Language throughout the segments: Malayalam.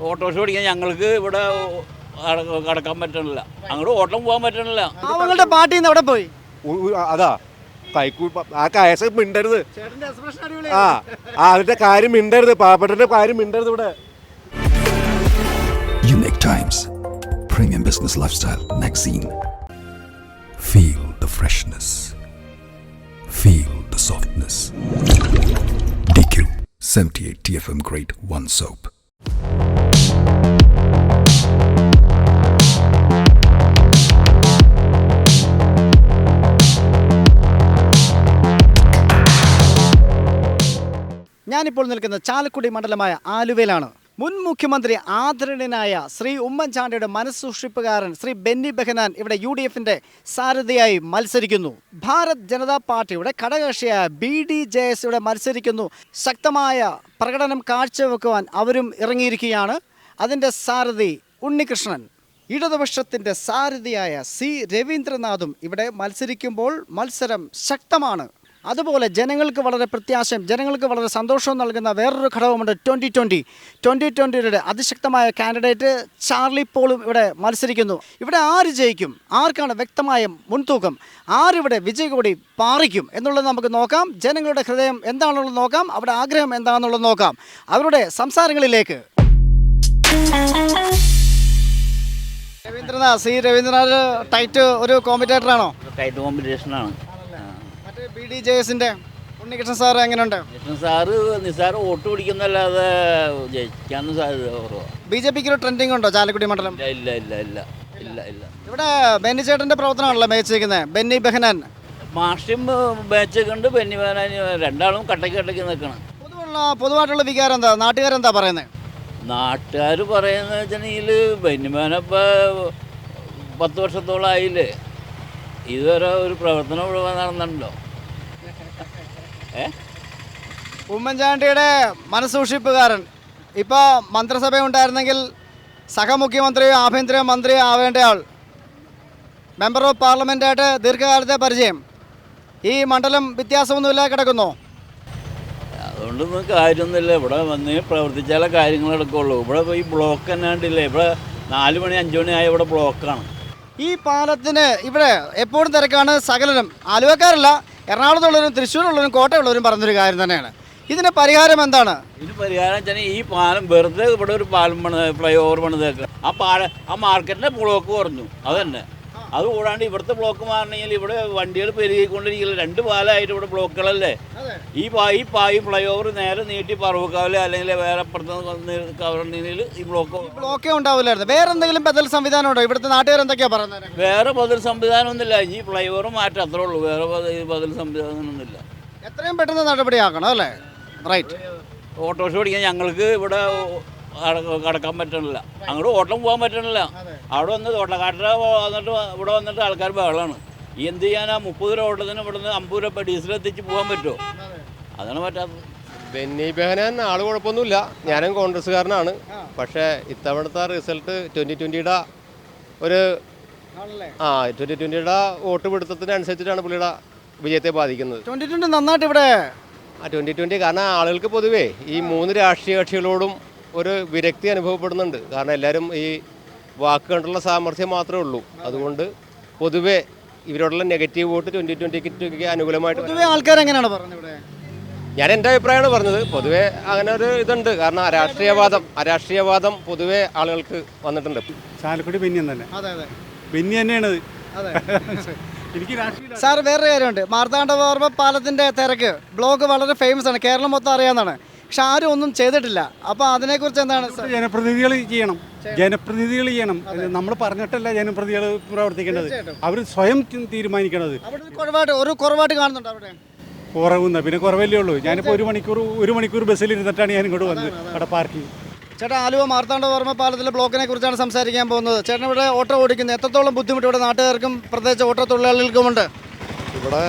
ഓട്ടോറിക്ഷ ഓടിക്കാൻ ഞങ്ങൾക്ക് ഇവിടെ കട- കടക്കാൻ പറ്റണില്ല അങ്ങോട്ട് ഓട്ടം പോകാൻ പറ്റണില്ല പാവങ്ങളുടെ പാർട്ടിയിൽ നിന്ന് എവിടെ പോയി അതാ കൈക്കൂ ആ കയസ് മിണ്ടരുത് ആ അതിന്റെ കാര്യം മിണ്ടരുത് പാവപ്പെട്ടന്റെ കാര്യം മിണ്ടരുത് ഇവിടെ Unique Times Premium Business Lifestyle Magazine. Feel the freshness. Feel the softness. DQ 78 TFM Grade 1 Soap. ഞാനിപ്പോൾ നിൽക്കുന്ന ചാലക്കുടി മണ്ഡലമായ ആലുവയിലാണ്. മുൻ മുഖ്യമന്ത്രി ആദരണീയനായ ശ്രീ ഉമ്മൻചാണ്ടിയുടെ മനസ്സൂക്ഷിപ്പുകാരൻ ശ്രീ ബെന്നി ബെഹനാൻ ഇവിടെ യു ഡി എഫിന്റെ സാരഥിയായി മത്സരിക്കുന്നു. ഭാരത് ജനതാ പാർട്ടിയുടെ ഘടകകക്ഷിയായ ബി ഡി ജെ എസ് ഇവിടെ മത്സരിക്കുന്നു. ശക്തമായ പ്രകടനം കാഴ്ചവെക്കുവാൻ അവരും ഇറങ്ങിയിരിക്കുകയാണ്. അതിന്റെ സാരഥി ഉണ്ണികൃഷ്ണൻ. ഇടതുപക്ഷത്തിന്റെ സാരഥിയായ സി രവീന്ദ്രനാഥും ഇവിടെ മത്സരിക്കുമ്പോൾ മത്സരം ശക്തമാണ്. അതുപോലെ ജനങ്ങൾക്ക് വളരെ പ്രത്യാശയും ജനങ്ങൾക്ക് വളരെ സന്തോഷവും നൽകുന്ന വേറൊരു ഘടകമുണ്ട് ട്വന്റി ട്വന്റി ട്വന്റി ട്വന്റിയുടെ അതിശക്തമായ കാൻഡിഡേറ്റ് ചാർലി പോളും ഇവിടെ മത്സരിക്കുന്നു. ഇവിടെ ആര് ജയിക്കും? ആർക്കാണ് വ്യക്തമായ മുൻതൂക്കം? ആരിവിടെ വിജയകോടി പാറിക്കും? എന്നുള്ളത് നമുക്ക് നോക്കാം. ജനങ്ങളുടെ ഹൃദയം എന്താണെന്നുള്ളത് നോക്കാം. അവിടെ ആഗ്രഹം എന്താണെന്നുള്ളത് നോക്കാം. അവരുടെ സംസാരങ്ങളിലേക്ക്. രവീന്ദ്രനാഥ് സി. രവീന്ദ്രനാഥ് ടൈറ്റ് ഒരു കോമ്പറ്റേറ്ററാണോ? ടൈറ്റ് കോമ്പറ്റീഷനാണ്. ബി ഡി ജെ എസിന്റെ ഉണ്ണികൃഷ്ണൻ സാർ എങ്ങനെയുണ്ട്? കൃഷ്ണൻ സാറ് നിസ്സാരം വോട്ട് പിടിക്കുന്നല്ലാതെ ജയിക്കാനും സാധ്യത കുറവാണ് ബി ജെ പിക്ക് ഒരു ട്രെൻഡിങ് ഉണ്ടോ ചാലക്കുടി മണ്ഡലം? ഇല്ല ഇല്ല ഇല്ല ഇല്ല ഇല്ല ഇല്ല. ഇവിടെ ബെന്നി ചേട്ടന്റെ പ്രവർത്തനമാണല്ലോ മേച്ചിരിക്കുന്നത് ബെന്നി ബെഹനാൻ. മാഷ്യം ബാച്ചൊക്കെ ബെന്നി ബെഹനാൻ രണ്ടാളും കട്ടയ്ക്ക് കട്ടയ്ക്ക് നിൽക്കണം. പൊതുവുള്ള പൊതുവായിട്ടുള്ള വികാരം എന്താ? നാട്ടുകാരെന്താ പറയുന്നത് നാട്ടുകാർ പറയുന്നത് വെച്ചിട്ടുണ്ടെങ്കിൽ ബെന്നിമാനപ്പോൾ പത്ത് വർഷത്തോളം ആയില്ലേ ഇതുവരെ ഒരു പ്രവർത്തനം ഇവിടെ നടന്നിട്ടുണ്ടോ? ഉമ്മൻചാണ്ടിയുടെ മനസൂക്ഷിപ്പുകാരൻ ഇപ്പോൾ മന്ത്രിസഭ ഉണ്ടായിരുന്നെങ്കിൽ സഹമുഖ്യമന്ത്രിയോ ആഭ്യന്തര മന്ത്രിയോ ആവേണ്ട ആൾ. മെമ്പർ ഓഫ് പാർലമെന്റായിട്ട് ദീർഘകാലത്തെ പരിചയം. ഈ മണ്ഡലം വ്യത്യാസമൊന്നുമില്ലാതെ കിടക്കുന്നു. അതുകൊണ്ടൊന്നും കാര്യമൊന്നുമില്ല. ഇവിടെ വന്ന് പ്രവർത്തിച്ചാലേ കാര്യങ്ങൾ നടക്കുള്ളൂ. ഇവിടെ ഈ ബ്ലോക്ക് തന്നെയാണ്ടില്ലേ? ഇവിടെ നാല് മണി അഞ്ച് മണി ആയ ഇവിടെ ബ്ലോക്കാണ് ഈ പാലത്തിന് ഇവിടെ എപ്പോഴും തിരക്കാണ് സകലരും. ആലുവക്കാരല്ല എറണാകുളത്തുള്ളവരും തൃശ്ശൂരുള്ളവരും കോട്ടയുള്ളവരും പറഞ്ഞൊരു കാര്യം തന്നെയാണ്. ഇതിന് പരിഹാരം എന്താണ്? ഇതിന് പരിഹാരം വെച്ചാൽ ഈ പാലം വെറുതെ ഇവിടെ ഒരു പാലം പണിത് ഫ്ലൈ ഓവർ പണിതേക്കുക ആ പാല ആ മാർക്കറ്റിന്റെ ബ്ലോക്ക് കുറഞ്ഞു. അതന്നെ. അത് കൂടാണ്ട് ഇവിടുത്തെ ബ്ലോക്ക് മാറണമെങ്കിൽ ഇവിടെ വണ്ടികൾ പെരുകിക്കൊണ്ടിരിക്കില്ല രണ്ട് പാലമായിട്ട് ഇവിടെ ബ്ലോക്കുകളല്ലേ? ഈ പാ ഈ പാ ഈ ഫ്ലൈ ഓവർ നേരെ നീട്ടി പറവക്കാവിലെ അല്ലെങ്കിൽ വേറെ അപ്പുറത്ത് ഈ ബ്ലോക്ക് ബ്ലോക്കേ ഉണ്ടാവില്ലായിരുന്നു. വേറെ എന്തെങ്കിലും ബദൽ സംവിധാനം ഉണ്ടോ? ഇവിടുത്തെ നാട്ടുകാർ എന്തൊക്കെയാ പറയുന്നത്? വേറെ ബദൽ സംവിധാനം ഒന്നുമില്ല ഈ ഫ്ലൈ ഓവർ മാറ്റം അത്രേ ഉള്ളൂ. വേറെ ബദൽ സംവിധാനം ഒന്നുമില്ല എത്രയും പെട്ടെന്ന് നടപടിയാക്കണം അല്ലേ? റൈറ്റ്. ഓട്ടോറിക്ഷ ഓടിക്കാൻ ഞങ്ങൾക്ക് ഇവിടെ കടക്കാൻ പറ്റണില്ല. അങ്ങോട്ട് ഓട്ടം പോകാൻ പറ്റണില്ല. അവിടെ വന്ന് തോട്ടക്കാട്ടിൽ വന്നിട്ട് ഇവിടെ വന്നിട്ട് ആൾക്കാർ ബഹളമാണ് ഈ എന്ത് ചെയ്യാനാ? മുപ്പത് രൂപ ഓട്ടത്തിന് ഇവിടെ നിന്ന് അമ്പത് രൂപ ഡീസൽ എത്തിച്ച് പോകാൻ പറ്റുമോ? അതാണ് പറ്റാത്തത്. ബെന്നി ബെഹനാൻ ആൾ കുഴപ്പമൊന്നുമില്ല. ഞാനും കോൺഗ്രസ്സുകാരനാണ്. പക്ഷേ ഇത്തവണത്തെ റിസൾട്ട് ട്വന്റി ട്വന്റിയുടെ ഒരു ആ ട്വന്റി ട്വന്റിയുടെ വോട്ട് പിടുത്തത്തിനനുസരിച്ചിട്ടാണ് പുള്ളിയുടെ വിജയത്തെ ബാധിക്കുന്നത്. ട്വന്റി ട്വന്റി നന്നായിട്ട് ഇവിടെ ആ ട്വന്റി ട്വന്റി കാരണം ആളുകൾക്ക് പൊതുവേ ഈ മൂന്ന് രാഷ്ട്രീയ കക്ഷികളോടും ഒരു വിരക്തി അനുഭവപ്പെടുന്നുണ്ട്. കാരണം എല്ലാവരും ഈ വാക്ക് കണ്ടുള്ള സാമർഥ്യം മാത്രമേ ഉള്ളൂ. അതുകൊണ്ട് പൊതുവേ ഇവരോടുള്ള നെഗറ്റീവ് വോട്ട് ട്വന്റി ട്വന്റിക്ക് അനുകൂലമായിട്ട് ആൾക്കാർ എങ്ങനെയാണ് പറയുന്നത് ഇവിടെ? ഞാൻ എന്റെ അഭിപ്രായമാണ് പറഞ്ഞത്. പൊതുവെ അങ്ങനെ ഒരു ഇതുണ്ട്. കാരണം അരാഷ്ട്രീയവാദം അരാഷ്ട്രീയവാദം പൊതുവേ ആളുകൾക്ക് വന്നിട്ടുണ്ട്. ചാലക്കുടി ബെന്യൻ തന്നെ അതെ അതെ. ബെന്നി തന്നെയാണ് അതെ. എനിക്ക് രാഷ്ട്രീയ സാർ വേറൊരു കാര്യമുണ്ട്. മാർത്താണ്ഡവർമ്മ പാലത്തിന്റെ തിരക്ക്. ബ്ലോഗ് വളരെ ഫേമസ് ആണ്. കേരളം മൊത്തം അറിയാവുന്നതാണ്. പക്ഷെ ആരും ഒന്നും ചെയ്തിട്ടില്ല. അപ്പോൾ അതിനെക്കുറിച്ച് എന്താണ് സാർ? ജനപ്രതിനിധികൾ ചെയ്യണം. ജനപ്രതിനിധികൾ ചെയ്യണം. നമ്മൾ പറഞ്ഞിട്ടല്ല ജനപ്രതിനിധികൾ പ്രവർത്തിക്കേണ്ടത്. അവർ സ്വയം തീരുമാനിക്കേണ്ടത് തീരുമാനിക്കണത്. അവിടെ ഒരു കുറവായിട്ട് ഒരു കുറവായിട്ട് കാണുന്നുണ്ട് അവിടെ? കുറവുന്ന പിന്നെ കുറവല്ലേ ഉള്ളൂ. ഞാനിപ്പോൾ ഒരു മണിക്കൂർ ഒരു മണിക്കൂർ ബസ്സിൽ ഇരുന്നിട്ടാണ് ഞാൻ ഇങ്ങോട്ട് വന്നത് അവിടെ പാർക്കിംഗ് ചേട്ടാ ആലുവ മാർത്താണ്ഡവർമ്മ പാലത്തിലെ ബ്ലോക്കിനെ കുറിച്ചാണ് സംസാരിക്കാൻ പോകുന്നത്. ചേട്ടൻ ഇവിടെ ഓട്ടോ ഓടിക്കുന്നത് എത്രത്തോളം ബുദ്ധിമുട്ട് ഇവിടെ നാട്ടുകാർക്കും പ്രത്യേകിച്ച് ഓട്ടോ തൊഴിലാളികൾക്കുമുണ്ട്? ഇവിടെ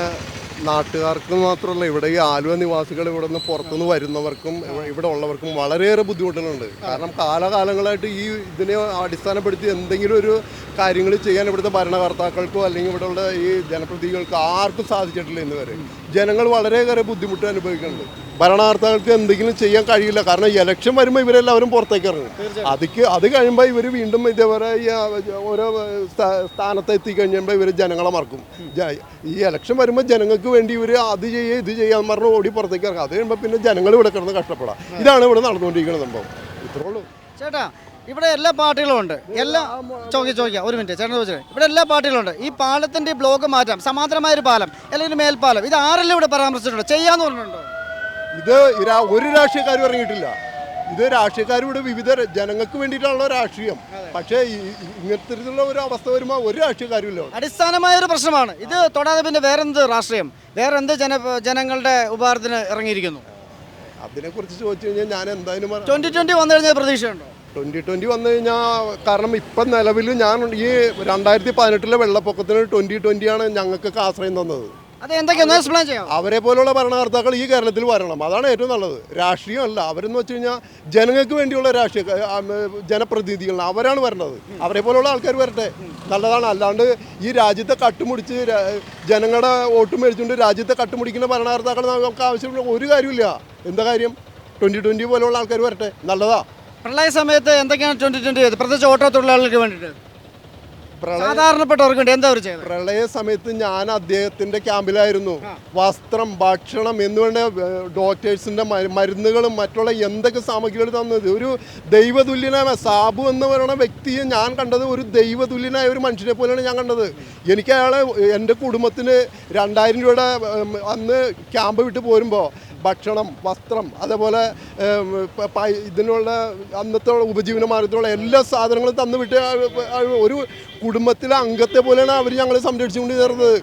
നാട്ടുകാർക്ക് മാത്രമല്ല ഇവിടെ ഈ ആലുവ നിവാസികൾ ഇവിടെ നിന്ന് പുറത്തുനിന്ന് വരുന്നവർക്കും ഇവ- ഇവിടെ ഉള്ളവർക്കും വളരെയേറെ ബുദ്ധിമുട്ടുകളുണ്ട്. കാരണം കാലകാലങ്ങളായിട്ട് ഈ ഇതിനെ അടിസ്ഥാനപ്പെടുത്തി എന്തെങ്കിലും ഒരു കാര്യങ്ങൾ ചെയ്യാൻ ഇവിടുത്തെ ഭരണകർത്താക്കൾക്കോ അല്ലെങ്കിൽ ഇവിടെയുള്ള ഈ ജനപ്രതിനിധികൾക്കോ ആർക്കും സാധിച്ചിട്ടില്ല ഇന്ന് വരെ ജനങ്ങൾ വളരെയേറെ ബുദ്ധിമുട്ട് അനുഭവിക്കുന്നുണ്ട്. ഭരണകർത്താക്കൾക്ക് എന്തെങ്കിലും ചെയ്യാൻ കഴിയില്ല. കാരണം ഇലക്ഷൻ വരുമ്പോൾ ഇവരെല്ലാവരും പുറത്തേക്ക് ഇറങ്ങും. അതിക്ക് അത് കഴിയുമ്പോൾ ഇവർ വീണ്ടും ഇതേപോലെ ഈ ഓരോ സ്ഥാ- സ്ഥാനത്ത് എത്തിക്കഴിഞ്ഞപ്പോൾ ഇവർ ജനങ്ങളെ മറക്കും. ഈ ഇലക്ഷൻ വരുമ്പോൾ ജനങ്ങൾക്ക് വേണ്ടി ഇവർ അത് ചെയ്യുക ഇത് ചെയ്യാൻ പറഞ്ഞ് ഓടി പുറത്തേക്ക് ഇറങ്ങും. അത് കഴിയുമ്പോൾ പിന്നെ ജനങ്ങൾ ഇവിടെ കിടന്ന് കഷ്ടപ്പെടാം. ഇതാണ് ഇവിടെ നടന്നുകൊണ്ടിരിക്കുന്ന സംഭവം. ഇത്രേ ഉള്ളൂ. ചേട്ടാ ഇവിടെ എല്ലാ പാർട്ടികളും ഉണ്ട്. എല്ലാ ചോക്കി ചോദിക്കുക ഒരു മിനിറ്റ് ചേട്ടൻ ചോദിച്ചത് ഇവിടെ എല്ലാ പാർട്ടികളും ഉണ്ട്. ഈ പാലത്തിന്റെ ബ്ലോക്ക് മാറ്റാം. സമാന്തരമായ ഒരു പാലം അല്ലെങ്കിൽ മേൽപ്പാലം. ഇത് ആരെല്ലാം ഇവിടെ പരാമർശിച്ചിട്ടുണ്ട്? ചെയ്യാന്ന് പറഞ്ഞിട്ടുണ്ടോ? ഇത് ഒരു രാഷ്ട്രീയക്കാരും ഇറങ്ങിയിട്ടില്ല. ഇത് രാഷ്ട്രീയക്കാരും ഇവിടെ വിവിധ ജനങ്ങൾക്ക് വേണ്ടിയിട്ടുള്ള രാഷ്ട്രീയം. പക്ഷേ ഇങ്ങനത്തെ ഒരു അവസ്ഥ വരുമ്പോൾ ഒരു രാഷ്ട്രീയക്കാരും ഇല്ല അടിസ്ഥാനമായ ഒരു പ്രശ്നമാണ്. ഇത് തൊടാതെ പിന്നെ വേറെന്ത് രാഷ്ട്രീയം? വേറെ എന്ത് ജന ജനങ്ങളുടെ ഉപകാരത്തിന് ഇറങ്ങിയിരിക്കുന്നു? അതിനെക്കുറിച്ച് ചോദിച്ചു കഴിഞ്ഞാൽ ഞാൻ എന്തായാലും ട്വന്റി ട്വന്റി വന്നു കഴിഞ്ഞാൽ പ്രതീക്ഷയുണ്ടോ? ട്വന്റി ട്വന്റി വന്നു കഴിഞ്ഞാൽ കാരണം ഇപ്പം നിലവിൽ ഞാൻ ഈ രണ്ടായിരത്തി പതിനെട്ടിലെ വെള്ളപ്പൊക്കത്തിന് ട്വന്റി ട്വന്റിയാണ് ഞങ്ങൾക്ക് ആശ്രയം തന്നത്. അത് എന്തൊക്കെയാണെന്ന് എക്സ്പ്ലെയിൻ ചെയ്യാം? അവരെ പോലുള്ള ഭരണകർത്താക്കൾ ഈ കേരളത്തിൽ വരണം. അതാണ് ഏറ്റവും നല്ലത്. രാഷ്ട്രീയമല്ല. അവരെന്ന് വെച്ച് കഴിഞ്ഞാൽ ജനങ്ങൾക്ക് വേണ്ടിയുള്ള രാഷ്ട്രീയ ജനപ്രതിനിധികൾ അവരാണ് വരേണ്ടത്. അവരെ പോലുള്ള ആൾക്കാർ വരട്ടെ. നല്ലതാണ്. അല്ലാണ്ട് ഈ രാജ്യത്തെ കട്ടുമുടിച്ച് ജനങ്ങളുടെ വോട്ട് മേടിച്ചുകൊണ്ട് രാജ്യത്തെ കട്ടുമുടിക്കുന്ന ഭരണകർത്താക്കൾ നമുക്ക് ആവശ്യമുള്ള ഒരു കാര്യമില്ല എന്താ കാര്യം? ട്വന്റി ട്വന്റി പോലുള്ള ആൾക്കാർ വരട്ടെ. നല്ലതാ. പ്രളയ സമയത്ത് എന്തൊക്കെയാണ് ട്വന്റി ട്വന്റി പ്രത്യേകിച്ച് ഓട്ടോ തൊഴിലാളികൾക്ക് വേണ്ടിയിട്ട്. സാധാരണപ്പെട്ടവർക്ക് വേണ്ടി എന്താ അവർ ചെയ്തത്? പ്രളയ സമയത്ത് ഞാൻ അദ്ദേഹത്തിന്റെ ക്യാമ്പിലായിരുന്നു. വസ്ത്രം ഭക്ഷണം എന്നുവേണ്ട ഡോക്ടേഴ്സിന്റെ മരുന്നുകളും മറ്റുള്ള എന്തൊക്കെ സാമഗ്രികൾ തന്നത്. ഒരു ദൈവതുല്യനായ സാബു എന്ന് പറയുന്ന വ്യക്തിയെ ഞാൻ കണ്ടത് ഒരു ദൈവതുല്യനായ ഒരു മനുഷ്യനെ പോലെയാണ് ഞാൻ കണ്ടത്. എനിക്ക് അയാളെ എന്റെ കുടുംബത്തിന് രണ്ടായിരം രൂപയുടെ അന്ന് ക്യാമ്പ് വിട്ട് പോരുമ്പോൾ ഭക്ഷണം വസ്ത്രം അതേപോലെ ഇതിനുള്ള അന്നത്തെ ഉപജീവന മാർഗത്തിലുള്ള എല്ലാ സാധനങ്ങളും തന്നു വിട്ട് ഒരു കുടുംബത്തിലെ അംഗത്തെ പോലെയാണ് അവർ ഞങ്ങളെ സംരക്ഷിച്ചുകൊണ്ട് ചേർന്നത്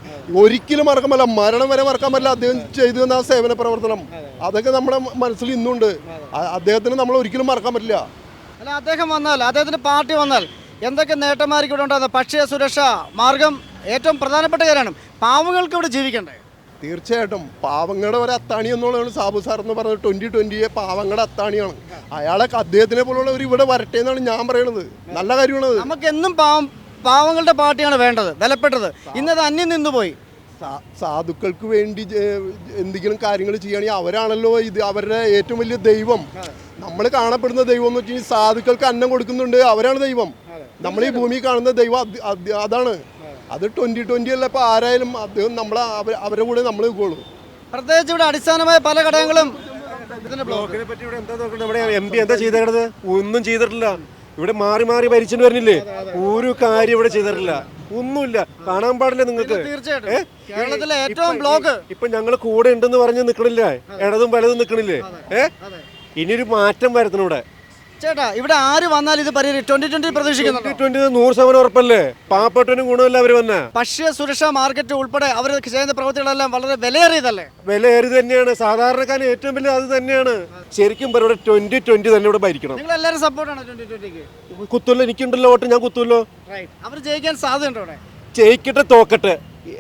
ഒരിക്കലും മറക്കാൻ മരണം വരെ മറക്കാൻ പറ്റില്ല അദ്ദേഹം ചെയ്തു തന്ന ആ സേവന പ്രവർത്തനം. അതൊക്കെ നമ്മുടെ മനസ്സിൽ ഇന്നുണ്ട്. അദ്ദേഹത്തിന് നമ്മൾ ഒരിക്കലും മറക്കാൻ പറ്റില്ല. അല്ല അദ്ദേഹം വന്നാൽ അദ്ദേഹത്തിന് പാർട്ടി വന്നാൽ എന്തൊക്കെ നേട്ടമായിരിക്കും ഇവിടെ ഉണ്ടാകുന്നത്? ഭക്ഷ്യ സുരക്ഷ മാർഗം ഏറ്റവും പ്രധാനപ്പെട്ട കാര്യമാണ്. പാവങ്ങൾക്ക് ഇവിടെ ജീവിക്കണ്ടേ? തീർച്ചയായിട്ടും പാവങ്ങളുടെ ഒരു അത്താണി എന്നുള്ളതാണ് സാബു സാർ എന്ന് പറഞ്ഞത് ട്വന്റി ട്വന്റിയെ പാവങ്ങളുടെ അത്താണിയാണ്. അയാളെ അദ്ദേഹത്തിനെ പോലുള്ളവർ ഇവിടെ വരട്ടെ എന്നാണ് ഞാൻ പറയുന്നത് നല്ല കാര്യമാണ് നമുക്ക് എന്നും പാവം പാവങ്ങളുടെ പാർട്ടിയാണ് വേണ്ടത് വിലപ്പെട്ടത്. ഇന്നത് അന്യം നിന്നുപോയി. പോയി സാധുക്കൾക്ക് വേണ്ടി എന്തെങ്കിലും കാര്യങ്ങൾ ചെയ്യുകയാണെങ്കിൽ അവരാണല്ലോ ഇത് അവരുടെ ഏറ്റവും വലിയ ദൈവം. നമ്മൾ കാണപ്പെടുന്ന ദൈവം എന്ന് വെച്ചാൽ സാധുക്കൾക്ക് അന്നം കൊടുക്കുന്നുണ്ട് അവരാണ് ദൈവം. നമ്മൾ ഈ ഭൂമി കാണുന്ന ദൈവം അത് അത് അതാണ്. അത് ട്വന്റി ട്വന്റി അല്ല ഇപ്പോൾ ആരായാലും അദ്ദേഹം നമ്മൾ അവ- അവരുടെ കൂടെ നമ്മൾ നിൽക്കുള്ളൂ പ്രത്യേകിച്ച് ഇവിടെ അടിസ്ഥാനമായ പല ഘടകങ്ങളും ഇതിന്റെ ബ്ലോക്കിനെ പറ്റി ഇവിടെ എന്താ നോക്കുന്നത് നമ്മുടെ എം പി എന്താ ചെയ്തേക്കണത്? ഒന്നും ചെയ്തിട്ടില്ല. ഇവിടെ മാറി മാറി ഭരിച്ചിട്ട് വരുന്നില്ലേ ഒരു കാര്യം ഇവിടെ ചെയ്തിട്ടില്ല. ഒന്നുമില്ല. കാണാൻ പാടില്ല നിങ്ങൾക്ക്. തീർച്ചയായിട്ടും. കേരളത്തിലെ ഏറ്റവും ബ്ലോക്ക് ഇപ്പൊ ഞങ്ങൾ കൂടെ ഉണ്ടെന്ന് പറഞ്ഞ് നിക്കണില്ലേ? ഇടതും വലതും നിക്കണില്ലേ? ഏഹ് ഇനിയൊരു മാറ്റം വരുത്തണം ഇവിടെ. ചേട്ടാ ഇവിടെ ആര് വന്നാൽ ഇത് പരിഹരിക്കും ട്വന്റി ട്വന്റി പ്രതീക്ഷിക്കുന്നുണ്ടോ ട്വന്റി നൂറ് ശതമാനം ഉറപ്പല്ലേ? പാവപ്പെട്ടവനും ഗുണമല്ല അവർ വന്ന? ഭക്ഷ്യ സുരക്ഷാ മാർക്കറ്റ് ഉൾപ്പെടെ അവർ ചെയ്യുന്ന പ്രവൃത്തികളെല്ലാം വളരെ വിലയേറിയതല്ലേ? വിലയേറിയത് തന്നെയാണ്. സാധാരണക്കാരൻ ഏറ്റവും വലിയ അത് തന്നെയാണ്. ശരിക്കും പറയുന്നത് ഇവിടെ ട്വന്റി ട്വന്റി തന്നെ ഇവിടെ ഭരിക്കണം. നിങ്ങൾ എല്ലാവരും സപ്പോർട്ടാണ് ട്വന്റി ട്വന്റിക്ക് കുത്തുമല്ലോ എനിക്കുണ്ടല്ലോ വോട്ട് ഞാൻ കുത്തുമല്ലോ അവർ ജയിക്കാൻ സാധ്യതയുണ്ടോ ഇവിടെ ജയിക്കട്ടെ തോക്കട്ടെ.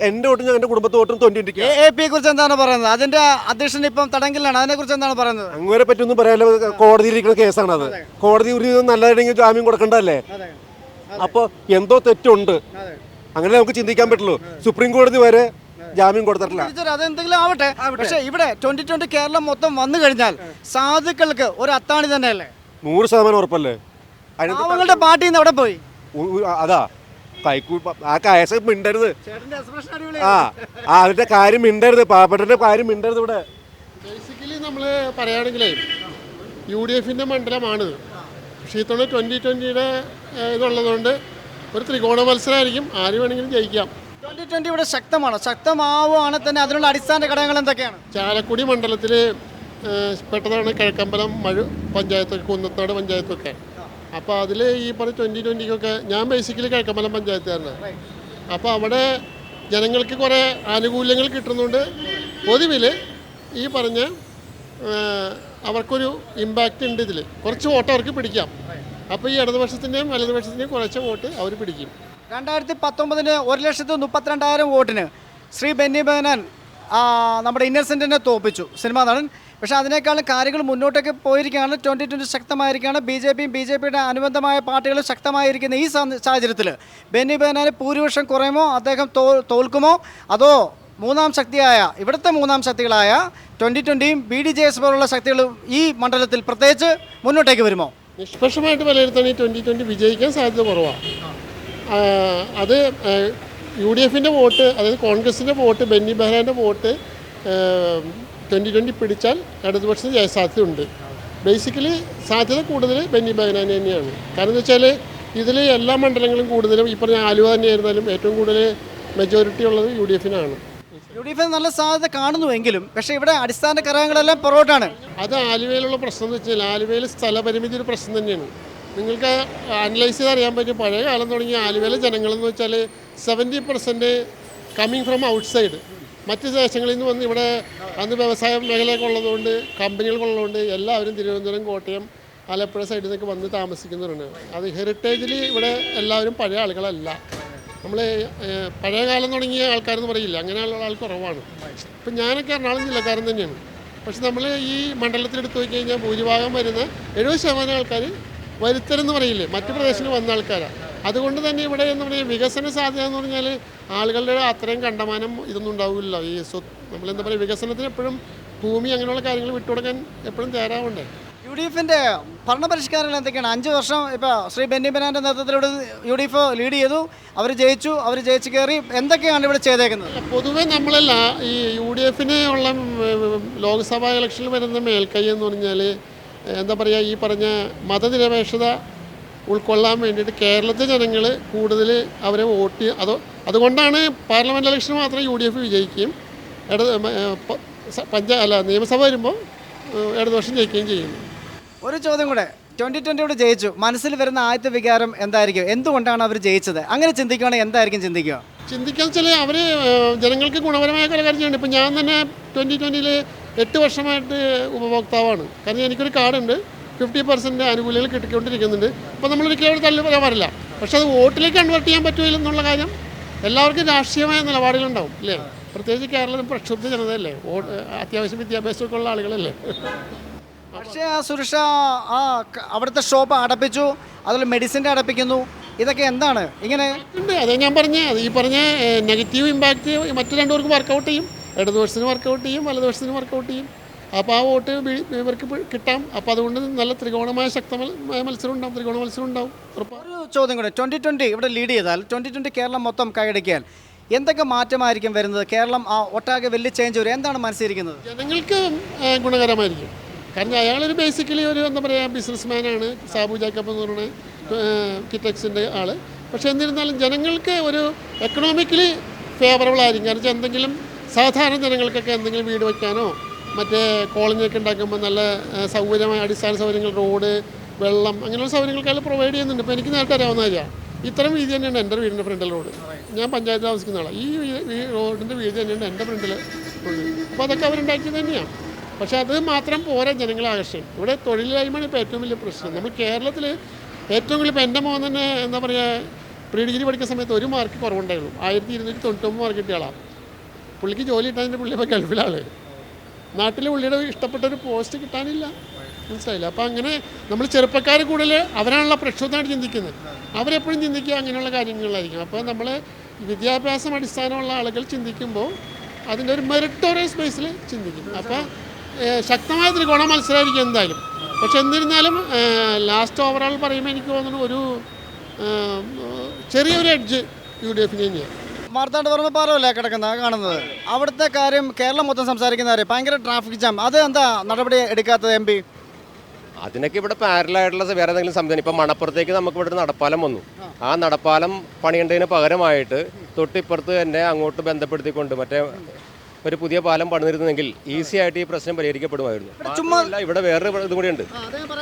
എന്റെ വോട്ടും എന്റെ കുടുംബത്തെ വോട്ടും ട്വന്റി എ കുറിച്ച് എന്താണ് പറയുന്നത്? അതിന്റെ അധ്യക്ഷൻ ഇപ്പം തടങ്കിലാണ് അതിനെ കുറിച്ച് എന്താണ് പറയുന്നത്? അങ്ങനെ പറ്റൊന്നും പറയാല്ല കോടതിയിലിരിക്കുന്ന കേസാണ് അത്. കോടതി ഒരു നല്ല നല്ലതാണെങ്കിൽ ജാമ്യം കൊടുക്കണ്ടല്ലേ അപ്പോൾ എന്തോ തെറ്റുണ്ട്. അങ്ങനെ നമുക്ക് ചിന്തിക്കാൻ പറ്റുള്ളൂ. സുപ്രീം കോടതി വരെ ജാമ്യം കൊടുത്തിട്ടില്ല. അതെന്തെങ്കിലും ആവട്ടെ. പക്ഷേ ഇവിടെ ട്വന്റി ട്വന്റി കേരളം മൊത്തം വന്നു കഴിഞ്ഞാൽ സാധുക്കൾക്ക് ഒരു അത്താണി തന്നെയല്ലേ? നൂറ് ശതമാനം ഉറപ്പല്ലേ? പാർട്ടിന്ന് അവിടെ പോയി? അതാ. കൈക്കൂ ആ കയസ് മിണ്ടരുത്. ആ ആ അതിന്റെ കാര്യം മിണ്ടരുത്. പാവപ്പെട്ടന്റെ കാര്യം മിണ്ടരുത് ഇവിടെ. ബേസിക്കലി നമ്മൾ പറയുകയാണെങ്കിലേ യു ഡി എഫിന്റെ മണ്ഡലമാണ് പക്ഷേ ഇത്തവണ ട്വന്റി ട്വന്റിയുടെ ഇതുള്ളതുകൊണ്ട് ഒരു ത്രികോണ മത്സരമായിരിക്കും. ആര് വേണമെങ്കിലും ജയിക്കാം. ട്വന്റി ട്വന്റി ഇവിടെ ശക്തമാണ്. ശക്തമാവുകയാണെങ്കിൽ തന്നെ അതിനുള്ള അടിസ്ഥാന ഘടകങ്ങൾ എന്തൊക്കെയാണ്? ചാലക്കുടി മണ്ഡലത്തിൽ പെട്ടതാണ് കിഴക്കമ്പലം മഴ പഞ്ചായത്തൊക്കെ കുന്നത്താട് പഞ്ചായത്തൊക്കെ. അപ്പോൾ അതിൽ ഈ പറഞ്ഞ ട്വന്റി ട്വന്റിക്കൊക്കെ ഞാൻ ബേസിക്കലി കിഴക്കമ്പലം പഞ്ചായത്തുകാരനാണ് അപ്പോൾ അവിടെ ജനങ്ങൾക്ക് കുറേ ആനുകൂല്യങ്ങൾ കിട്ടുന്നുണ്ട്. പൊതുവിൽ ഈ പറഞ്ഞ അവർക്കൊരു ഇമ്പാക്റ്റ് ഉണ്ട് ഇതിൽ കുറച്ച് വോട്ട് അവർക്ക് പിടിക്കാം. അപ്പോൾ ഈ ഇടതുപക്ഷത്തിന്റെയും വലതുപക്ഷത്തിന്റെയും കുറച്ച് വോട്ട് അവർ പിടിക്കും. രണ്ടായിരത്തി പത്തൊമ്പതിന് ഒരു ലക്ഷത്തി മുപ്പത്തിരണ്ടായിരം വോട്ടിന് ശ്രീ ബെന്നി ബെഹനാൻ നമ്മുടെ ഇന്നസെന്റിനെ തോപ്പിച്ചു. സിനിമാ നടൻ പക്ഷേ അതിനേക്കാളും കാര്യങ്ങൾ മുന്നോട്ടേക്ക് പോയിരിക്കുകയാണ്. ട്വന്റി ട്വന്റി ശക്തമായിരിക്കുകയാണ്. ബി ജെ പിയും ബി ജെ പിയുടെ അനുബന്ധമായ പാർട്ടികൾ ശക്തമായിരിക്കുന്ന ഈ സാഹചര്യത്തിൽ ബെന്നി ബെഹനാന് ഭൂരിപക്ഷം കുറയുമോ? അദ്ദേഹം തോൽക്കുമോ? അതോ മൂന്നാം ശക്തിയായ ഇവിടുത്തെ മൂന്നാം ശക്തികളായ ട്വന്റി ട്വന്റിയും ബി ഡി ജെ എസ് പോലുള്ള ശക്തികളും ഈ മണ്ഡലത്തിൽ പ്രത്യേകിച്ച് മുന്നോട്ടേക്ക് വരുമോ? നിഷ്പക്ഷമായിട്ട് വിലയിരുത്താൻ ഈ ട്വന്റി ട്വന്റി വിജയിക്കാൻ സാധ്യത കുറവാണ് അത് യു ഡി എഫിന്റെ വോട്ട് അതായത് കോൺഗ്രസിന്റെ വോട്ട് ബെന്നി ബെഹ്റാന്റെ വോട്ട് ട്വന്റി ട്വന്റി പിടിച്ചാൽ ഇടതുപക്ഷത്തിന് ജയസാധ്യതയുണ്ട് ബേസിക്കലി സാധ്യത കൂടുതൽ ബെന്നി ബഹനാനി തന്നെയാണ്. കാരണം എന്ന് വെച്ചാൽ ഇതിൽ എല്ലാ മണ്ഡലങ്ങളും കൂടുതലും ഈ ഞാൻ ആലുവ തന്നെയായിരുന്നാലും ഏറ്റവും കൂടുതൽ മെജോറിറ്റി ഉള്ളത് യു ഡി എഫിനാണ് യു ഡി എഫിന് നല്ല സാധ്യത കാണുന്നുവെങ്കിലും പക്ഷേ ഇവിടെ അടിസ്ഥാന ഘടകങ്ങളെല്ലാം പുറകോട്ടാണ് അത് ആലുവയിലുള്ള പ്രശ്നം എന്ന് വെച്ചാൽ ആലുവയിൽ സ്ഥലപരിമിതി ഒരു പ്രശ്നം തന്നെയാണ്. നിങ്ങൾക്ക് അനലൈസ് ചെയ്ത് അറിയാൻ പറ്റും പഴയ കാലം തുടങ്ങിയ ആലുവയിലെ ജനങ്ങളെന്ന് വെച്ചാൽ seventy percent coming from outside മറ്റ് ദേശങ്ങളിൽ നിന്ന് വന്ന് ഇവിടെ അന്ന് വ്യവസായ മേഖലയൊക്കെ ഉള്ളതുകൊണ്ട് കമ്പനികൾക്കുള്ളതുകൊണ്ട് എല്ലാവരും തിരുവനന്തപുരം കോട്ടയം ആലപ്പുഴ സൈഡിൽ നിന്നൊക്കെ വന്ന് താമസിക്കുന്നവരാണ് അത് ഹെറിറ്റേജിൽ ഇവിടെ എല്ലാവരും പഴയ ആളുകളല്ല. നമ്മൾ പഴയ കാലം തുടങ്ങിയ ആൾക്കാരെന്ന് പറയില്ല. അങ്ങനെയുള്ള ആൾ കുറവാണ്. ഇപ്പം ഞാനൊക്കെ എറണാകുളം ജില്ലക്കാരൻ തന്നെയാണ്. പക്ഷെ നമ്മൾ ഈ മണ്ഡലത്തിൽ എടുത്തു നോക്കി കഴിഞ്ഞാൽ ഭൂരിഭാഗം വരുന്ന എഴുപത് ശതമാനം ആൾക്കാർ വരുത്തരെന്ന് പറയില്ലേ? മറ്റു പ്രദേശങ്ങളിൽ വന്ന ആൾക്കാരാണ് അതുകൊണ്ട് തന്നെ ഇവിടെ എന്ന് പറഞ്ഞാൽ വികസന സാധ്യത എന്ന് പറഞ്ഞാൽ ആളുകളുടെ അത്രയും കണ്ടമാനം ഇതൊന്നും ഉണ്ടാവില്ല. ഈ സ്വത്ത് നമ്മളെന്താ പറയുക വികസനത്തിന് എപ്പോഴും ഭൂമി അങ്ങനെയുള്ള കാര്യങ്ങൾ വിട്ടുകൊടുക്കാൻ എപ്പോഴും തയ്യാറാവണ്ടേ? യു ഡി എഫിന്റെ ഭരണപരിഷ്കാരങ്ങൾ എന്തൊക്കെയാണ്? അഞ്ച് വർഷം ഇപ്പോൾ ശ്രീ ബെന്നി ബെനാന്റെ നേതൃത്വത്തിലൂടെ യു ഡി എഫ് ലീഡ് ചെയ്തു അവർ ജയിച്ചു അവർ ജയിച്ചു കയറി എന്തൊക്കെയാണ് ഇവിടെ ചെയ്തേക്കുന്നത്? പൊതുവേ നമ്മളല്ല ഈ യു ഡി എഫിന് ഉള്ള ലോക്സഭാ ഇലക്ഷനിൽ വരുന്ന മേൽക്കൈ എന്ന് പറഞ്ഞാൽ എന്താ പറയുക ഈ പറഞ്ഞ മതനിരപേക്ഷത ഉൾക്കൊള്ളാൻ വേണ്ടിയിട്ട് കേരളത്തിലെ ജനങ്ങൾ കൂടുതൽ അവരെ വോട്ട് അത് അതുകൊണ്ടാണ് പാർലമെന്റ് ഇലക്ഷൻ മാത്രം യു ഡി എഫ് വിജയിക്കുകയും ഇട പഞ്ചായ അല്ല നിയമസഭ വരുമ്പോൾ ഇടതുപക്ഷം ജയിക്കുകയും ചെയ്യുന്നു. ഒരു ചോദ്യം കൂടെ. ട്വന്റി ട്വന്റിയോട് ജയിച്ചു. മനസ്സിൽ വരുന്ന ആദ്യത്തെ വികാരം എന്തായിരിക്കും? എന്തുകൊണ്ടാണ് അവർ ജയിച്ചത്? അങ്ങനെ ചിന്തിക്കുകയാണെങ്കിൽ എന്തായിരിക്കും ചിന്തിക്കുക? ചിന്തിക്കുക വെച്ചാൽ അവർ ജനങ്ങൾക്ക് ഗുണപരമായ കുറെ കാര്യം ചെയ്യുന്നുണ്ട് ഇപ്പം ഞാൻ തന്നെ ട്വന്റി ട്വന്റിയിൽ എട്ട് വർഷമായിട്ട് ഉപഭോക്താവാണ്. കാരണം എനിക്കൊരു കാർഡുണ്ട്. ഫിഫ്റ്റി പെർസെന്റ് ആനുകൂല്യങ്ങൾ കിട്ടിക്കൊണ്ടിരിക്കുന്നുണ്ട്. അപ്പോൾ നമ്മൾ ഒരിക്കലും അവിടെ തള്ളി പറയാൻ പാടില്ല. പക്ഷെ അത് വോട്ടിലേക്ക് കൺവേർട്ട് ചെയ്യാൻ പറ്റുമല്ലോ എന്നുള്ള കാര്യം എല്ലാവർക്കും രാഷ്ട്രീയമായ നിലപാടുകളുണ്ടാവും അല്ലേ പ്രത്യേകിച്ച് കേരളം പ്രക്ഷുബ്ധ ജനതയല്ലേ? അത്യാവശ്യം വിദ്യാഭ്യാസമൊക്കെ ഉള്ള ആളുകളല്ലേ? പക്ഷേ ആ സുരക്ഷ ആ അവിടുത്തെ ഷോപ്പ് അടപ്പിച്ചു അതിൽ മെഡിസിന്റെ അടപ്പിക്കുന്നു. ഇതൊക്കെ എന്താണ്? ഇങ്ങനെ ഉണ്ട്. അതേ ഞാൻ പറഞ്ഞ ഈ പറഞ്ഞ നെഗറ്റീവ് ഇമ്പാക്റ്റ് മറ്റു രണ്ടുപേർക്ക് വർക്കൗട്ട് ചെയ്യും. ഇടതുപക്ഷത്തിന് വർക്കൗട്ട് ചെയ്യും വലതുപക്ഷത്തിന് വർക്കൗട്ട് ചെയ്യും. അപ്പോൾ ആ വോട്ട് ഇവർക്ക് കിട്ടാം. അപ്പോൾ അതുകൊണ്ട് നല്ല ത്രികോണമായ ശക്തമായ മത്സരം ഉണ്ടാവും. ത്രികോണ മത്സരം ഉണ്ടാവും. ഒരു ചോദ്യം കൂടെ. ട്വന്റി ട്വന്റി ഇവിടെ ലീഡ് ചെയ്താൽ ട്വന്റി ട്വന്റി കേരളം മൊത്തം കൈയടിക്കാൻ എന്തൊക്കെ മാറ്റമായിരിക്കും വരുന്നത്? കേരളം ആ ഒട്ടാകെ വലിയ ചേഞ്ച് വരും. എന്താണ് മനസ്സിരിക്കുന്നത് ജനങ്ങൾക്ക് ഗുണകരമായിരിക്കും. കാരണം അയാളൊരു ബേസിക്കലി ഒരു എന്താ പറയുക ബിസിനസ്മാനാണ് സാബു ജാക്കബ് എന്ന് പറയുന്ന കിറ്റക്സിന്റെ ആൾ പക്ഷേ എന്നിരുന്നാലും ജനങ്ങൾക്ക് ഒരു എക്കണോമിക്കലി ഫേവറബിൾ ആയിരിക്കും. കാരണം എന്തെങ്കിലും സാധാരണ ജനങ്ങൾക്കൊക്കെ എന്തെങ്കിലും വീട് വയ്ക്കാനോ മറ്റേ കോളനിയൊക്കെ ഉണ്ടാക്കുമ്പോൾ നല്ല സൗകര്യമായ അടിസ്ഥാന സൗകര്യങ്ങൾ റോഡ് വെള്ളം അങ്ങനെയുള്ള സൗകര്യങ്ങളൊക്കെ പ്രൊവൈഡ് ചെയ്യുന്നുണ്ട്. ഇപ്പോൾ എനിക്ക് നേരത്തെ അറിയാവുന്ന കാര്യമാണ് ഇത്തരം വീതി തന്നെയാണ് എന്റെ വീടിന്റെ ഫ്രണ്ടിൽ റോഡ് ഞാൻ പഞ്ചായത്ത് താമസിക്കുന്ന ആളാണ് ഈ റോഡിന്റെ വീതി തന്നെയാണ് എന്റെ ഫ്രണ്ടിൽ റോഡ് അപ്പോൾ അതൊക്കെ അവരുണ്ടാക്കിയത് തന്നെയാണ് പക്ഷേ അത് മാത്രം പോരാ ജനങ്ങളെ ആകർഷിക്കും ഇവിടെ തൊഴിലില്ലായ്മയാണ് ഇപ്പോൾ ഏറ്റവും വലിയ പ്രശ്നം. നമ്മൾ കേരളത്തിൽ ഏറ്റവും കൂടുതൽ ഇപ്പോൾ എന്റെ മോൻ തന്നെ എന്താ പറയുക പ്രീ ഡിഗ്രി പഠിക്കുന്ന സമയത്ത് ഒരു മാർക്ക് കുറവുണ്ടായുള്ളൂ ആയിരത്തി ഇരുന്നൂറ്റി തൊണ്ണൂറ്റൊമ്പത് മാർക്ക് കിട്ടിയ ആളാണ് പുള്ളിക്ക് ജോലി കിട്ടാൻ പുള്ളി ഇപ്പോൾ ഗൾഫിലാണ് നാട്ടിൽ പുള്ളിയുടെ ഇഷ്ടപ്പെട്ട ഒരു പോസ്റ്റ് കിട്ടാനില്ല. മനസ്സിലായില്ല? അപ്പോൾ അങ്ങനെ നമ്മൾ ചെറുപ്പക്കാർ കൂടുതൽ അവരാണല്ലോ പ്രക്ഷുബ്ധമായിട്ട് ചിന്തിക്കുന്നത്. അവരെപ്പോഴും ചിന്തിക്കുക അങ്ങനെയുള്ള കാര്യങ്ങളായിരിക്കും അപ്പോൾ നമ്മൾ വിദ്യാഭ്യാസം അടിസ്ഥാനമുള്ള ആളുകൾ ചിന്തിക്കുമ്പോൾ അതിന്റെ ഒരു മെറിറ്റോറിയസ് ബേസിൽ ചിന്തിക്കും. അപ്പോൾ ശക്തമായ ത്രികോണ മത്സരമായിരിക്കും എന്തായാലും. പക്ഷെ എന്നിരുന്നാലും ലാസ്റ്റ് ഓവറോൾ പറയുമ്പോൾ എനിക്ക് തോന്നുന്നു ഒരു ചെറിയൊരു എഡ്ജ് യു ഡി എഫിന് തന്നെയാണ് മാർത്താണ്ട് പറഞ്ഞ പാലമല്ലേ കിടക്കുന്നത് കാണുന്നത്? അവിടുത്തെ കാര്യം കേരളം മൊത്തം സംസാരിക്കുന്നവരെ ഭയങ്കര ട്രാഫിക് ജാം അത് എന്താ നടപടി എടുക്കാത്തത് എം പി? അതിനൊക്കെ ഇവിടെ പാരലായിട്ടുള്ള വേറെ എന്തെങ്കിലും സംവിധാനം. ഇപ്പം മണപ്പുറത്തേക്ക് നമുക്ക് ഇവിടെ നടപ്പാലം വന്നു. ആ. നടപ്പാലം പണിയേണ്ടതിന് പകരമായിട്ട് തൊട്ടിപ്പുറത്ത് തന്നെ അങ്ങോട്ട് ബന്ധപ്പെടുത്തിക്കൊണ്ട് മറ്റേ ഒരു പുതിയ പാലം പണിതിരുന്നെങ്കിൽ ഈസി ആയിട്ട് ഈ പ്രശ്നം പരിഹരിക്കപ്പെടുമായിരുന്നു. മാത്രമല്ല ഇവിടെ വേറെ ഇതും കൂടിയുണ്ട്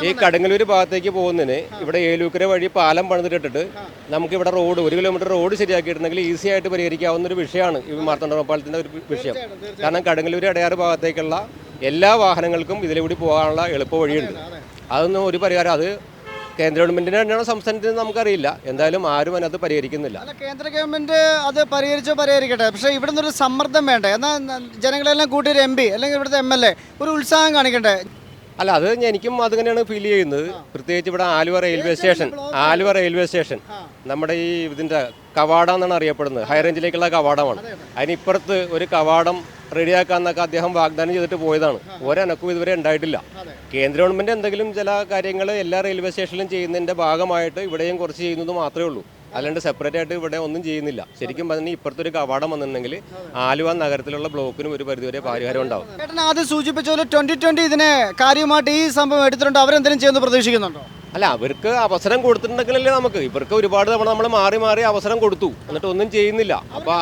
ഈ കടങ്ങലൂർ ഭാഗത്തേക്ക് പോകുന്നതിന് ഇവിടെ ഏലൂക്കര വഴി പാലം പണിതിട്ടിട്ട് നമുക്ക് ഇവിടെ റോഡ് ഒരു കിലോമീറ്റർ റോഡ് ശരിയാക്കിയിട്ടുണ്ടെങ്കിൽ ഈസി ആയിട്ട് പരിഹരിക്കാവുന്ന ഒരു വിഷയമാണ് ഈ മാർത്തണ്ഡ പാലത്തിന്റെ ഒരു വിഷയം. കാരണം കടങ്ങലൂർ അടയാറ് ഭാഗത്തേക്കുള്ള എല്ലാ വാഹനങ്ങൾക്കും ഇതിലൂടെ പോകാനുള്ള എളുപ്പ വഴിയുണ്ട് അതൊന്നും ഒരു പരിഹാരം അത് കേന്ദ്ര ഗവൺമെന്റിന് തന്നെയാണോ സംസ്ഥാനത്തിന് നമുക്കറിയില്ല. എന്തായാലും ആരും അതിനകത്ത് പരിഹരിക്കുന്നില്ല. അല്ല കേന്ദ്ര ഗവൺമെന്റ് അത് പരിഹരിച്ചോ പരിഹരിക്കട്ടെ. പക്ഷേ ഇവിടെ നിന്നൊരു സമ്മർദ്ദം വേണ്ടേ? എന്നാൽ ജനങ്ങളെല്ലാം കൂട്ടിയൊരു എം പി അല്ലെങ്കിൽ ഇവിടുത്തെ എം എൽ എ ഒരു ഉത്സാഹം കാണിക്കണ്ടേ? അല്ല അത് എനിക്കും അതങ്ങനെയാണ് ഫീൽ ചെയ്യുന്നത്. പ്രത്യേകിച്ച് ഇവിടെ Aluva railway station Aluva railway station നമ്മുടെ ഈ ഇതിന്റെ കവാടം എന്നാണ് അറിയപ്പെടുന്നത്. ഹൈ റേഞ്ചിലേക്കുള്ള കവാടമാണ്. അതിനിപ്പുറത്ത് ഒരു കവാടം റെഡിയാക്കാന്നൊക്കെ അദ്ദേഹം വാഗ്ദാനം ചെയ്തിട്ട് പോയതാണ്. ഒരനക്കും ഇതുവരെ ഉണ്ടായിട്ടില്ല. കേന്ദ്ര ഗവൺമെന്റ് എന്തെങ്കിലും ചില കാര്യങ്ങൾ എല്ലാ റെയിൽവേ സ്റ്റേഷനിലും ചെയ്യുന്നതിന്റെ ഭാഗമായിട്ട് ഇവിടെയും കുറച്ച് ചെയ്യുന്നത് മാത്രമേ ഉള്ളൂ. അല്ലാണ്ട് സെപ്പറേറ്റ് ആയിട്ട് ഇവിടെ ഒന്നും ചെയ്യുന്നില്ല. ശരിക്കും പറഞ്ഞാൽ ഇപ്പുറത്തെ ഒരു കവാടം വന്നിട്ടുണ്ടെങ്കിൽ ആലുവ നഗരത്തിലുള്ള ബ്ലോക്കിനും ഒരു പരിധിവരെ പരിഹാരം ഉണ്ടാവും. ചേട്ടൻ ആദ്യം സൂചിപ്പിച്ച പോലെ ട്വന്റി ട്വന്റി ഇതിനെ കാര്യമായിട്ട് ഈ സംഭവം എടുത്തിട്ടുണ്ട്. അവരെന്തെങ്കിലും ചെയ്യുന്നു പ്രതീക്ഷിക്കുന്നുണ്ടോ? അല്ല അവർക്ക് അവസരം കൊടുത്തിട്ടുണ്ടെങ്കിലല്ലേ നമുക്ക്. ഇവർക്ക് ഒരുപാട് തവണ നമ്മൾ മാറി മാറി അവസരം കൊടുത്തു. എന്നിട്ട് ഒന്നും ചെയ്യുന്നില്ല. അപ്പൊ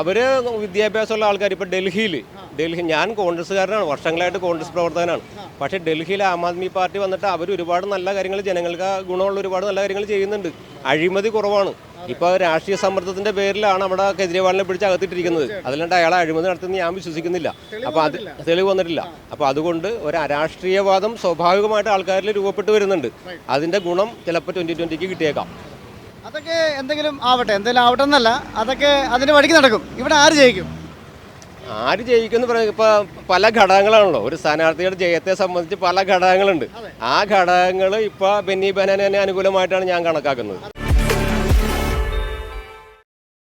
അവർ വിദ്യാഭ്യാസമുള്ള ആൾക്കാർ ഇപ്പൊ ഡൽഹിയിൽ ഡൽഹി ഞാൻ കോൺഗ്രസ്സുകാരനാണ് വർഷങ്ങളായിട്ട് കോൺഗ്രസ് പ്രവർത്തകനാണ്. പക്ഷേ ഡൽഹിയിൽ ആം ആദ്മി പാർട്ടി വന്നിട്ട് അവർ ഒരുപാട് നല്ല കാര്യങ്ങൾ ജനങ്ങൾക്ക് ഗുണമുള്ള ഒരുപാട് നല്ല കാര്യങ്ങൾ ചെയ്യുന്നുണ്ട്. അഴിമതി കുറവാണ്. ഇപ്പൊ രാഷ്ട്രീയ സമ്മർദ്ദത്തിന്റെ പേരിലാണ് അവിടെ കെജ്രിവാളിനെ പിടിച്ച് അകത്തിട്ടിരിക്കുന്നത്. അതിലാണ്ട് അയാളെ അഴിമതി നടത്തുന്ന ഞാൻ വിശ്വസിക്കുന്നില്ല. അപ്പോൾ അത് തെളിവ് വന്നിട്ടില്ല. അപ്പോൾ അതുകൊണ്ട് ഒരു അരാഷ്ട്രീയവാദം സ്വാഭാവികമായിട്ട് ആൾക്കാരിൽ രൂപപ്പെട്ടു വരുന്നുണ്ട്. അതിന്റെ ഗുണം ചിലപ്പോൾ ട്വന്റി ട്വന്റിക്ക് കിട്ടിയേക്കാം. അതൊക്കെ എന്തെങ്കിലും ആവട്ടെ എന്തെങ്കിലും ആവട്ടെ എന്നല്ല അതൊക്കെ അതിന്റെ വഴിക്ക് നടക്കും. ഇവിടെ ആര് ജയിക്കും? ആര് ജയിക്കുമെന്ന് പറയുന്നത് ഇപ്പൊ പല ഘടകങ്ങളാണല്ലോ. ഒരു സ്ഥാനാർത്ഥിയുടെ ജയത്തെ സംബന്ധിച്ച് പല ഘടകങ്ങളുണ്ട്. ആ ഘടകങ്ങൾ ഇപ്പോൾ ബെന്നി ബനാനെ അനുകൂലമായിട്ടാണ് ഞാൻ കണക്കാക്കുന്നത്.